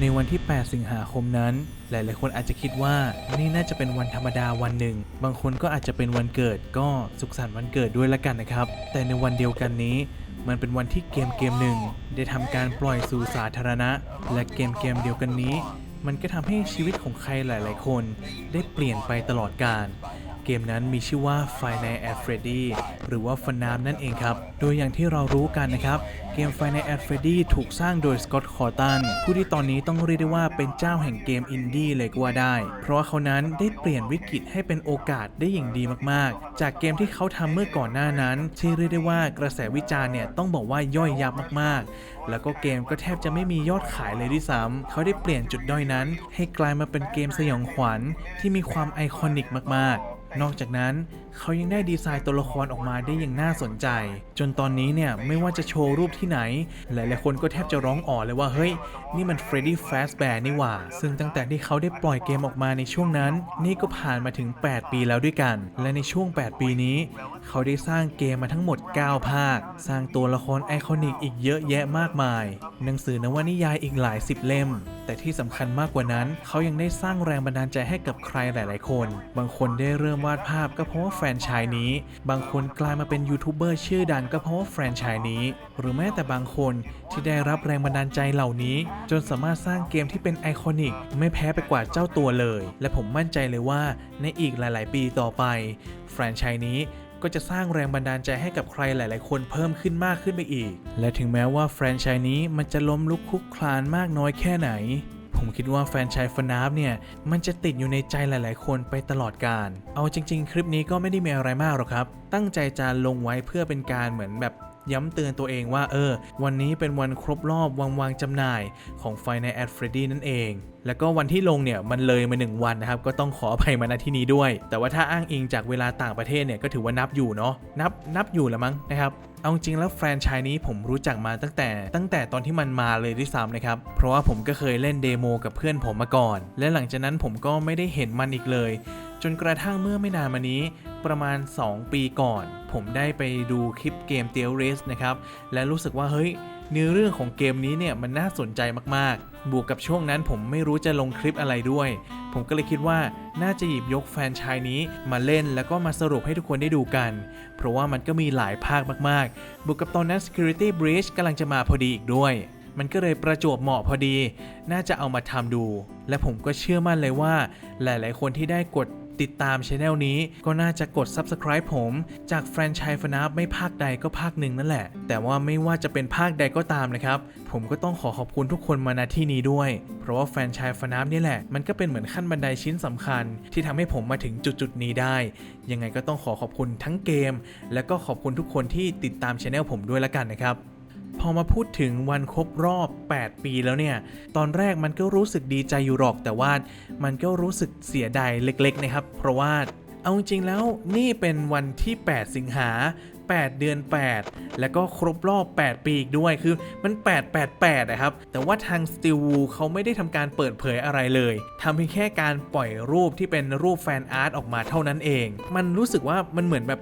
ในวันที่ 8 สิงหาคมนั้น หลายๆ คนอาจจะคิดว่านี่น่าจะเป็นวันธรรมดาวันหนึ่ง บางคนก็อาจจะเป็นวันเกิดก็สุขสันต์วันเกิดด้วยละกันนะครับ แต่ในวันเดียวกันนี้ มันเป็นวันที่เกมเกมหนึ่ง ได้ทำการปล่อยสู่สาธารณะ และเกมเกมเดียวกันนี้ มันก็ทำให้ชีวิตของใครหลาย ๆ คน ได้เปลี่ยนไปตลอดกาล เกมนั้นมีชื่อว่า Five Nights at Freddy หรือว่า FNAF นั่นเองครับ โดยอย่างที่เรารู้กันนะครับ เกม Five Nights at Freddy ถูกสร้างโดย Scott Cawthon ผู้ที่ตอนนี้ต้องเรียกได้ว่าเป็นเจ้าแห่งเกมอินดี้เลยก็ว่าได้ เพราะว่าเขานั้นได้เปลี่ยนวิกฤตให้เป็นโอกาสได้อย่างดีมากๆ จากเกมที่เขาทำเมื่อก่อนหน้านั้น ที่เรียกได้ว่ากระแสวิจารณ์เนี่ยต้องบอกว่าย่อยยับมากๆ แล้วก็เกมก็แทบจะไม่มียอดขายเลยด้วยซ้ำเขาได้เปลี่ยนจุดด้อยนั้น ให้กลายมาเป็นเกมสยองขวัญที่มีความไอคอนิกมากๆ นอกจากนั้นเขายังได้ดีไซน์ตัวละครออกมาได้อย่างน่าสนใจ จนตอนนี้เนี่ยไม่ว่าจะโชว์รูปที่ไหน หลายๆคนก็แทบจะร้องอ๋อเลยว่าเฮ้ย นี่มัน Freddy Fazbear นี่หว่า ซึ่งตั้งแต่ที่เขาได้ปล่อยเกมออกมาในช่วงนั้น นี่ก็ผ่านมาถึง 8 ปีแล้วด้วยกัน และในช่วง 8 ปีนี้ เขาได้สร้างเกมมาทั้งหมด 9 ภาค สร้างตัวละครไอคอนิกอีกเยอะแยะมากมาย หนังสือนวนิยายอีกหลายสิบเล่ม แต่ที่สำคัญมากกว่านั้น เขายังได้สร้างแรงบันดาลใจให้กับใครหลาย ๆ คน บางคนได้เริ่มวาดภาพก็เพราะว่าแฟรนไชายนี้ บางคนกลายมาเป็นยูทูบเบอร์ชื่อดังก็เพราะว่าแฟรนไชายนี้ หรือแม้แต่บางคนที่ได้รับแรงบันดาลใจเหล่านี้ จนสามารถสร้างเกมที่เป็นไอคอนิกไม่แพ้ไปกว่าเจ้าตัวเลย และผมมั่นใจเลยว่าในอีกหลาย ๆ ปีต่อไป แฟรนไชายนี้ ก็จะสร้างแรงบันดาลใจให้กับใครหลาย ๆ คนเพิ่มขึ้นมากขึ้นไปอีก และถึงแม้ว่าแฟรนไชส์นี้มันจะล้มลุกคลุกคลานมากน้อยแค่ไหน ผมคิดว่าแฟรนไชส์ฟนาฟเนี่ยมันจะติดอยู่ในใจหลาย ๆ คนไปตลอดการ เอาจริง ๆ คลิปนี้ก็ไม่ได้มีอะไรมากหรอกครับ ตั้งใจจะลงไว้เพื่อเป็นการเหมือนแบบ ย้ำเตือนตัวเองว่าเออ วันนี้เป็นวันครบรอบวางวางจำหน่ายของ f i n a l at Freddy นั่นเอง แล้วก็วันที่ลงเนี่ยมันเลยมา 1 วันนะครับ ก็ต้องขออภัยมาณที่นี้ด้วย แต่ว่าถ้าอ้างอิงจากเวลาต่างประเทศเนี่ยก็ถือว่านับอยู่เนาะนับนับอยู่ละมั้งนะครับเอาจริงแล้วแฟรนไชส์นี้ผมรู้จักมาตั้งแต่ ตั้งแต่ตอนที่มันมาเลยด้วยซ้ำนะครับ เพราะว่าผมก็เคยเล่นเดโมกับเพื่อนผมมาก่อน และหลังจากนั้นผมก็ไม่ได้เห็นมันอีกเลย จนกระทั่งเมื่อไม่นานมานี้ประมาณ 2 ปีก่อน ผมได้ไปดูคลิปเกม t h e o r i s นะครับ และรู้สึกว่าเฮ้ยเนื้อเรื่องของเกมนี้เนี่ยมันน่าสนใจมากๆ บวกกับช่วงนั้นผมไม่รู้จะลงคลิปอะไรด้วย ผมก็เลยคิดว่าน่าจะหยิบยกแฟนชายนี้มาเล่นแล้วก็มาสรุปให้ทุกคนได้ดูกัน เพราะว่ามันก็มีหลายภาคมากๆ บวกกับตอนนั้น Security Breach กำลังจะมาพอดีอีกด้วย มันก็เลยประจวบเหมาะพอดี น่าจะเอามาทำดู และผมก็เชื่อมั่นเลยว่า หลายๆ คนที่ได้กด ติดตามช anel นี้ก็น่าจะกด subscribe ผม จากแฟรนไชส์ฟนาฟไม่ภาคใดก็ภาคหนึ่งนั่นแหละ แต่ว่าไม่ว่าจะเป็นภาคใดก็ตามนะครับ ผมก็ต้องขอขอบคุณทุกคนมาณที่นี้ด้วย เพราะว่าแฟรนไชส์ฟนาฟนี่แหละ มันก็เป็นเหมือนขั้นบันไดชิ้นสำคัญ ที่ทำให้ผมมาถึงจุดๆนี้ได้ ยังไงก็ต้องขอขอบคุณทั้งเกม และก็ขอบคุณทุกคนที่ติดตามช anel ผมด้วยละกันนะครับ อมาพูดถึงวันครบรอบ 8 ปีแล้วเนี่ย ตอนแรกมันก็รู้สึกดีใจอยู่หรอก แต่ว่ามันก็รู้สึกเสียดายเล็ก ๆ นะครับ เพราะว่าเอาจริงๆแล้วนี่เป็นวันที่ 8 สิงหา 8 เดือน 8 แล้วก็ครบรอบ 8 ปีอีกด้วยคือมัน 888 นะครับ แต่ว่าทาง s t e e l w o o เขาไม่ได้ทำการเปิดเผยอะไรเลยทำเพียงแค่การปล่อยรูปที่เป็นรูปแฟนอาร์ตออกมาเท่านั้นเอง มันรู้สึกว่ามันเหมือนแบบ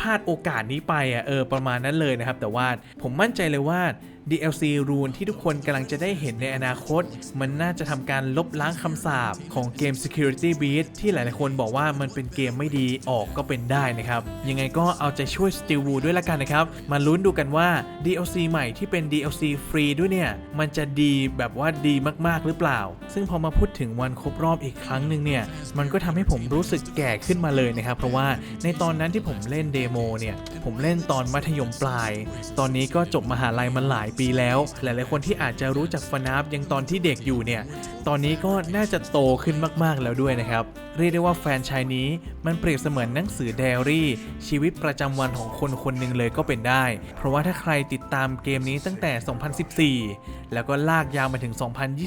พลาดโอกาสนี้ไปอะเออประมาณนั้นเลยนะครับ แต่ว่าผมมั่นใจเลยว่า DLC รูนที่ทุกคนกำลังจะได้เห็นในอนาคต มันน่าจะทำการลบล้างคำสาปของเกม Security Beat ที่หลายๆคนบอกว่ามันเป็นเกมไม่ดีออกก็เป็นได้นะครับ ยังไงก็เอาใจช่วย Steel Wool ด้วยละกันนะครับ มาลุ้นดูกันว่า DLC ใหม่ที่เป็น DLC ฟรีด้วยเนี่ย มันจะดีแบบว่าดีมากๆหรือเปล่า ซึ่งพอมาพูดถึงวันครบรอบอีกครั้งหนึ่งเนี่ย มันก็ทำให้ผมรู้สึกแก่ขึ้นมาเลยนะครับ เพราะว่าในตอนนั้นที่ผมเล่นเดโมเนี่ย ผมเล่นตอนมัธยมปลาย ตอนนี้ก็จบมหาลัยมาหลายปีแล้ว หลายๆคนที่อาจจะรู้จักฟนาฟยังตอนที่เด็กอยู่เนี่ย ตอนนี้ก็น่าจะโตขึ้นมากๆแล้วด้วยนะครับ เรียกได้ว่าแฟนชายนี้มันเปรียบเสมือนหนังสือไดอารี่ ชีวิตประจำวันของคนคนหนึ่งเลยก็เป็นได้ เพราะว่าถ้าใครติดตามเกมนี้ตั้งแต่ 2014 แล้วก็ลากยาวมาถึง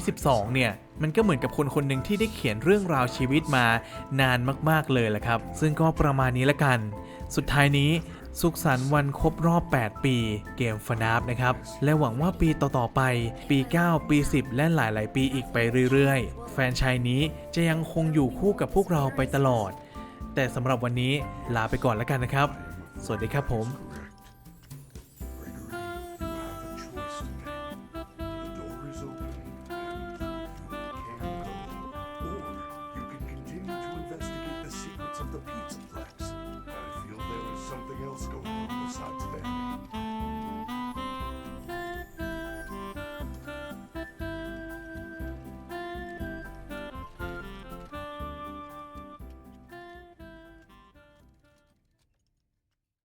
2022 เนี่ยมันก็เหมือนกับคนคนหนึ่งที่ได้เขียนเรื่องราวชีวิตมานานมาก ๆ เลยแหละครับ ซึ่งก็ประมาณนี้ละกัน สุดท้ายนี้ สุขสันต์วันครบรอบ 8 ปีเกมฟนาฟนะครับ และหวังว่าปีต่อๆไป ปี 9 ปี 10 และหลาย ๆ ปีอีกไปเรื่อยๆ แฟนชายนี้จะยังคงอยู่คู่กับพวกเราไปตลอด แต่สำหรับวันนี้ลาไปก่อนแล้วกันนะครับ สวัสดีครับผม